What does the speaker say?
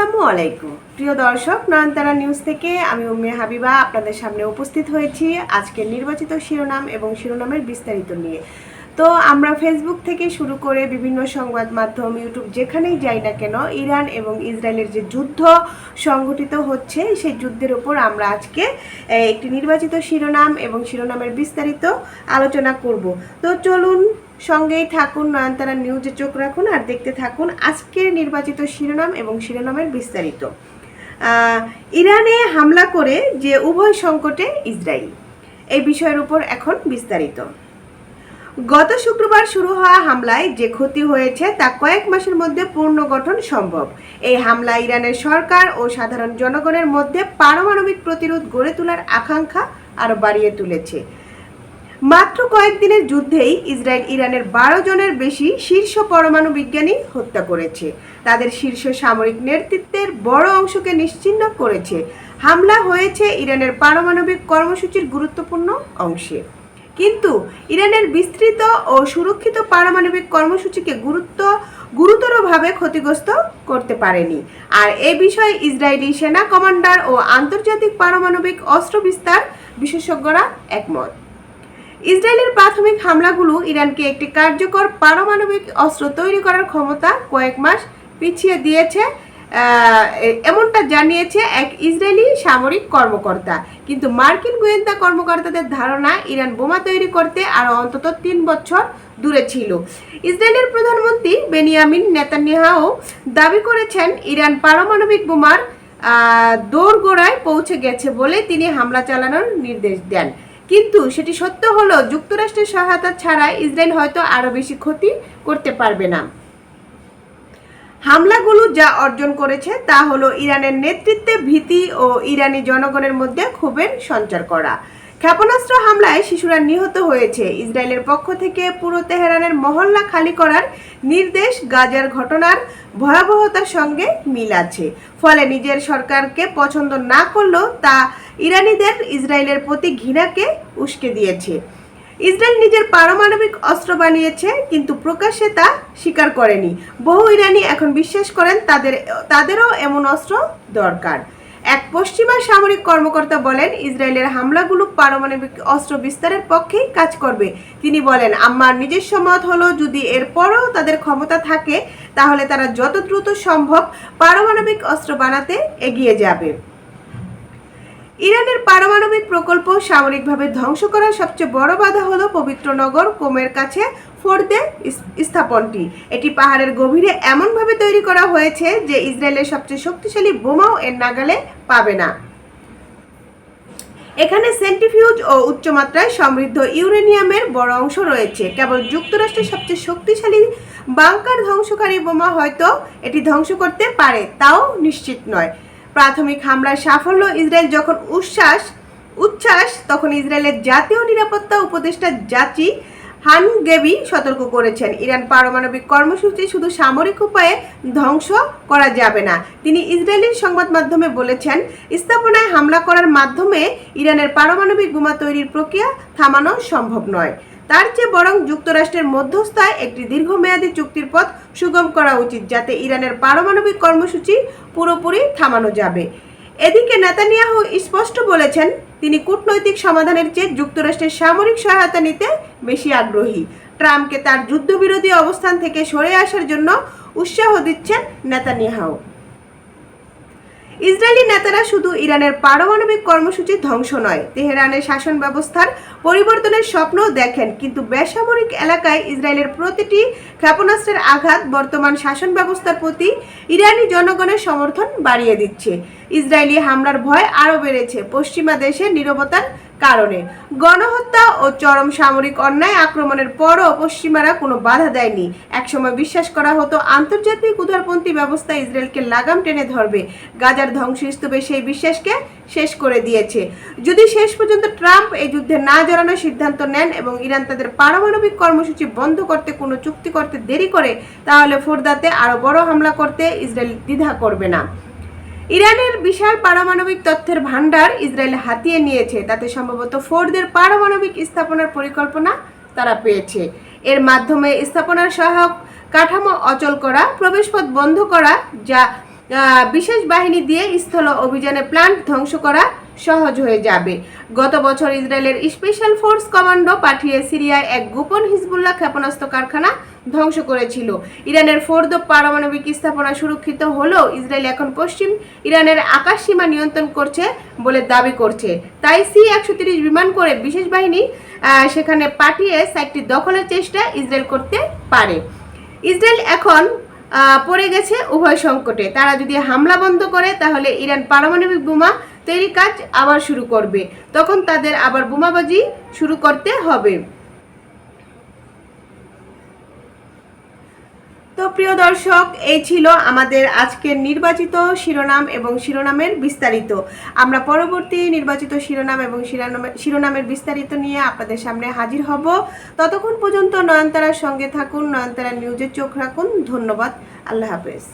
আসসালামু আলাইকুম। প্রিয় দর্শক, নয়নতারা নিউজ থেকে আমি উম্মে হাবিবা আপনাদের সামনে উপস্থিত হয়েছি আজকের নির্বাচিত শিরোনাম এবং শিরোনামের বিস্তারিত নিয়ে। তো আমরা ফেসবুক থেকে শুরু করে বিভিন্ন সংবাদ মাধ্যম ইউটিউব যেখানেই যাই না কেন, ইরান এবং ইসরায়েলের যে যুদ্ধ সংঘটিত হচ্ছে, সেই যুদ্ধের উপর আমরা আজকে একটি নির্বাচিত শিরোনাম এবং শিরোনামের বিস্তারিত আলোচনা করব। তো চলুন, সঙ্গেই থাকুন, নয়নতারা নিউজে চোখ রাখুন আর দেখতে থাকুন আজকের নির্বাচিত শিরোনাম এবং শিরোনামের বিস্তারিত। ইরানে হামলা করে যে উভয় সংকটে ইসরায়েল। এই বিষয়ের উপর এখন বিস্তারিত। গত শুক্রবার শুরু হওয়া হামলায় যে ক্ষতি হয়েছে তা কয়েক মাসের মধ্যে পুনর্গঠন সম্ভব। এই হামলা ইরানের সরকার ও সাধারণ জনগণের মধ্যে পারমাণবিক প্রতিরোধ গড়ে তোলার আকাঙ্ক্ষা আরও বাড়িয়ে তুলেছে। মাত্র কয়েকদিনের যুদ্ধেই ইসরায়েল ইরানের বারো জনের বেশি শীর্ষ পরমাণু বিজ্ঞানী হত্যা করেছে। তাদের শীর্ষ সামরিক নেতৃত্বের বড় অংশকে নিশ্চিহ্ন করেছে। হামলা হয়েছে ইরানের পারমাণবিক কর্মসূচির গুরুত্বপূর্ণ অংশে। কিন্তু ইরানের বিস্তৃত ও সুরক্ষিত পারমাণবিক কর্মসূচিকে গুরুত্ব, গুরুতরভাবে ক্ষতিগ্রস্ত করতে পারেনি। আর এ বিষয়ে ইসরায়েলি সেনা কমান্ডার ও আন্তর্জাতিক পারমাণবিক অস্ত্র বিস্তার বিশেষজ্ঞরা একমত। ইসরায়েলের প্রাথমিক হামলাগুলো ইরানকে একটি কার্যকর পারমাণবিক অস্ত্র তৈরি করার ক্ষমতা কয়েক মাস পিছিয়ে দিয়েছে। এমনটা জানিয়েছে এক ইসরায়েলি সামরিক কর্মকর্তা। কিন্তু মার্কিন গোয়েন্দা কর্মকর্তাদের ধারণা, ইরান বোমা তৈরি করতে আরও অন্তত তিন বছর দূরে ছিল। ইসরায়েলের প্রধানমন্ত্রী বেনিয়ামিন নেতানিয়াহু দাবি করেছেন, ইরান পারমাণবিক বোমার দোরগোড়ায় পৌঁছে গেছে বলে তিনি হামলা চালানোর নির্দেশ দেন। কিন্তু সেটি সত্য হলো, যুক্তরাষ্ট্রের সহায়তা ছাড়া ইসরায়েল হয়তো আরও বেশি ক্ষতি করতে পারবে না। হামলাগুলো যা অর্জন করেছে তা হলো ইরানের নেতৃত্বে ভীতি ও ইরানি জনগণের মধ্যে ক্ষোভের সঞ্চার করা। ক্ষেপণাস্ত্র হামলায় শিশুরা নিহত হয়েছে। ইসরায়েলের পক্ষ থেকে পুরো তেহরানের মহল্লা খালি করার নির্দেশ গাজার ঘটনার ভয়াবহতার সঙ্গে মিল আছে। ফলে নিজের সরকারকে পছন্দ না করলেও তা ইরানিদের ইসরায়েলের প্রতি ঘৃণাকে উস্কে দিয়েছে। ইসরায়েল নিজের পারমাণবিক অস্ত্র বানিয়েছে, কিন্তু প্রকাশ্যে তা স্বীকার করেনি। বহু ইরানি এখন বিশ্বাস করেন তাদের, তাদেরও এমন অস্ত্র দরকার। এক পশ্চিমা সামরিক কর্মকর্তা বলেন, ইসরায়েলের হামলাগুলো পারমাণবিক অস্ত্র বিস্তারের পক্ষেই কাজ করবে। তিনি বলেন, আমার নিজস্ব মত হলো, যদি এরপরও তাদের ক্ষমতা থাকে, তাহলে তারা যত দ্রুত সম্ভব পারমাণবিক অস্ত্র বানাতে এগিয়ে যাবে। ইরানের পারমাণবিক প্রকল্প সামরিকভাবে ধ্বংস করার সবচেয়ে বড় বাধা হলো পবিত্র নগর কোমের কাছে ফোর্দে স্থাপনটি। এটি পাহাড়ের গভীরে এমনভাবে তৈরি করা হয়েছে যে ইসরায়েলের সবচেয়ে শক্তিশালী বোমাও এর নাগালে পাবে না। এখানে সেন্টিফিউজ ও উচ্চমাত্রায় সমৃদ্ধ ইউরেনিয়ামের বড় অংশ রয়েছে। কেবল যুক্তরাষ্ট্রের সবচেয়ে শক্তিশালী বাংকার ধ্বংসকারী বোমা হয়তো এটি ধ্বংস করতে পারে, তাও নিশ্চিত নয়। প্রাথমিক হামলার সাফল্য ইসরায়েল যখন উচ্ছ্বাস উচ্ছ্বাস, তখন ইসরায়েলের জাতীয় নিরাপত্তা উপদেষ্টা জাচি হান গেবি সতর্ক করেছেন। ইরান পারমাণবিক কর্মসূচি শুধু সামরিক উপায়ে ধ্বংস করা যাবে না। তিনি ইসরায়েলি সংবাদ মাধ্যমে বলেছেন, স্থাপনায় হামলা করার মাধ্যমে ইরানের পারমাণবিক বোমা তৈরির প্রক্রিয়া থামানো সম্ভব নয়। তার চেয়ে বরং যুক্তরাষ্ট্রের মধ্যস্থায় একটি দীর্ঘমেয়াদী চুক্তির পথ সুগম করা উচিত, যাতে ইরানের পারমাণবিক কর্মসূচি পুরোপুরি থামানো যাবে। এদিকে নেতানিয়াহু স্পষ্ট বলেছেন, তিনি কূটনৈতিক সমাধানের চেয়ে যুক্তরাষ্ট্রের সামরিক সহায়তা নিতে বেশি আগ্রহী। ট্রাম্পকে তার যুদ্ধবিরোধী অবস্থান থেকে সরে আসার জন্য উৎসাহ দিচ্ছেন নেতানিয়াহু। ইসরায়েলি নেতারা শুধু ইরানের পারমাণবিক কর্মসূচি ধ্বংস নয়, তেহরানের শাসন ব্যবস্থার পরিবর্তনের স্বপ্নও দেখেন, কিন্তু বেসামরিক এলাকায় ইসরায়েলের প্রতিটি ক্ষেপণাস্ত্রের আঘাত বর্তমান শাসন ব্যবস্থার প্রতি ইরানি জনগণের সমর্থন বাড়িয়ে দিচ্ছে। ইসরায়েলি হামলার ভয় আরও বেড়েছে। পশ্চিমা দেশে নীরবতার কারণে। গণহত্যা ও চরম সামরিক অন্যায় আক্রমণের পরও পশ্চিমারা কোনো বাধা দেয়নি। একসময় বিশ্বাস করা হতো, আন্তর্জাতিক উদারপন্থী ব্যবস্থা ইসরায়েলকে লাগাম টেনে ধরবে। গাজার ধ্বংসস্তূপে সেই বিশ্বাসকে শেষ করে দিয়েছে। যদি শেষ পর্যন্ত ট্রাম্প এই যুদ্ধে না জড়ানোর সিদ্ধান্ত নেন এবং ইরান তাদের পারমাণবিক কর্মসূচি বন্ধ করতে কোনো চুক্তি করতে দেরি করে, তাহলে ফোরদাতে আরও বড় হামলা করতে ইসরায়েল দ্বিধা করবে না। ইরানের বিশাল পারমাণবিক তথ্যের ভান্ডার ইসরায়েল হাতিয়ে নিয়েছে। তাতে সম্ভবত ফোর্ডদের পারমাণবিক স্থাপনার পরিকল্পনা তারা পেয়েছে। এর মাধ্যমে স্থাপনার সহায়ক কাঠামো অচল করা, প্রবেশপথ বন্ধ করা, যা বিশেষ বাহিনী দিয়ে স্থল অভিযানে প্ল্যান্ট ধ্বংস করা সহজ হয়ে যাবে। গত বছর ইসরায়েলের স্পেশাল ফোর্স কমান্ডো পাঠিয়ে সিরিয়ায় এক গোপন হিজবুল্লাহ ক্ষেপণাস্ত্র কারখানা ধ্বংস করেছিল। ইরানের ফোর্দ পারমাণবিক স্থাপনা সুরক্ষিত হলেও ইসরায়েল এখন পশ্চিম ইরানের আকাশ সীমা নিয়ন্ত্রণ করছে বলে দাবি করছে। তাই সি একশো বিমান করে বিশেষ বাহিনী সেখানে পাঠিয়ে সাইটটি দখলের চেষ্টা ইসরায়েল করতে পারে। ইসরায়েল এখন পড়ে গেছে উভয় সংকটে। তারা যদি হামলা বন্ধ করে, তাহলে ইরান পারমাণবিক বোমা তৈরি কাজ আবার শুরু করবে। তখন তাদের আবার বোমাবাজি শুরু করতে হবে। তো প্রিয় দর্শক, এই ছিল আমাদের আজকের নির্বাচিত শিরোনাম এবং শিরোনামের বিস্তারিত। আমরা পরবর্তী নির্বাচিত শিরোনাম এবং শিরোনামের বিস্তারিত নিয়ে আপনাদের সামনে হাজির হব। ততক্ষণ পর্যন্ত নয়নতারার সঙ্গে থাকুন, নয়নতারা নিউজের চোখ রাখুন। ধন্যবাদ। আল্লাহ হাফেজ।